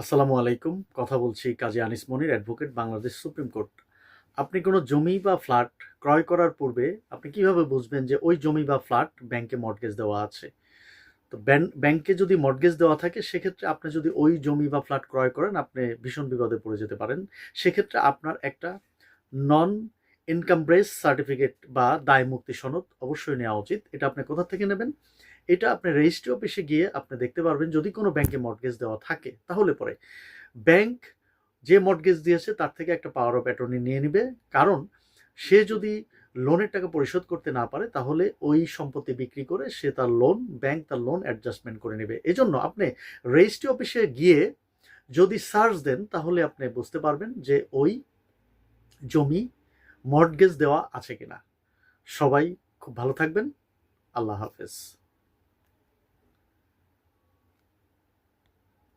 আসসালামু আলাইকুম। কথা বলছি Kazi Anis Monir advocate Bangladesh supreme court. আপনি কোনো জমি বা ফ্ল্যাট ক্রয় করার পূর্বে আপনি কীভাবে বুঝবেন যে ওই জমি বা ফ্ল্যাট ব্যাংকে মর্টগেজ দেওয়া আছে? তো ব্যাংকে যদি মর্টগেজ দেওয়া থাকে, সেক্ষেত্রে আপনি যদি ওই জমি বা ফ্ল্যাট ক্রয় করেন, আপনি ভীষণ বিপদে পড়ে যেতে পারেন। সেক্ষেত্রে আপনার একটা নন ইনকামব্রেস সার্টিফিকেট বা দায় মুক্তি সনদ অবশ্যই নেওয়া উচিত। এটা আপনি কোথা থেকে নেবেন? এটা আপনি রেজিস্ট্রি অফিসে গিয়ে আপনি দেখতে পারবেন যদি কোনো ব্যাংকে মর্টগেজ দেওয়া থাকে, তাহলে পরে। ব্যাংক যে মর্টগেজ দিয়েছে, তার থেকে একটা পাওয়ার অফ অ্যাটর্নি নিয়ে নিবে। কারণ, সে যদি লোনের টাকা পরিশোধ করতে না পারে, তাহলে ওই সম্পত্তি বিক্রি করে সে তার লোন ব্যাংক তার লোন অ্যাডজাস্টমেন্ট করে নেবে। এজন্য আপনি রেজিস্ট্রি অফিসে গিয়ে যদি সার্চ দেন, তাহলে আপনি বুঝতে পারবেন যে ওই জমি মর্টগেজ দেওয়া আছে কিনা? সবাই খুব ভালো থাকবেন। আল্লাহ হাফেজ।